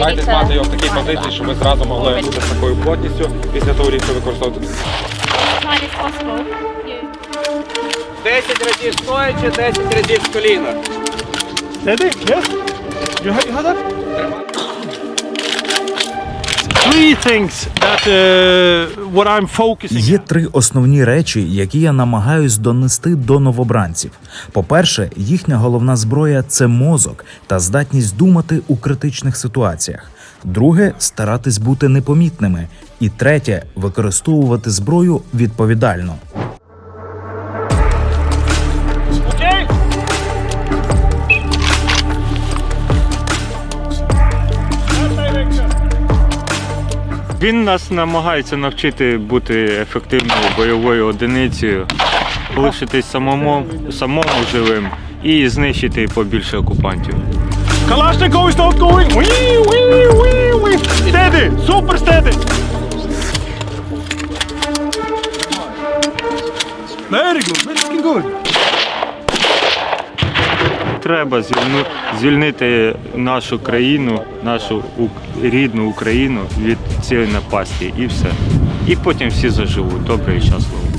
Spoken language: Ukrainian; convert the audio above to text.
мати його в такій позиції, щоб ви зразу могли бути з такою плотністю після того рівня використовувати. As as possible. You. 10 разів стоячи, 10 разів з коліна. Steady, yes? You have, you have that? Є три основні речі, які я намагаюсь донести до новобранців. По-перше, їхня головна зброя це мозок та здатність думати у критичних ситуаціях. Друге старатись бути непомітними. І третє використовувати зброю відповідально. Він нас намагається навчити бути ефективною бойовою одиницею, лишитись самому, самому живим і знищити побільше окупантів. Not going. Steady, super steady. Very good, very good. Треба звільнити нашу країну, нашу рідну Україну від цієї напасті і все. І потім всі заживуть добре і щасливо.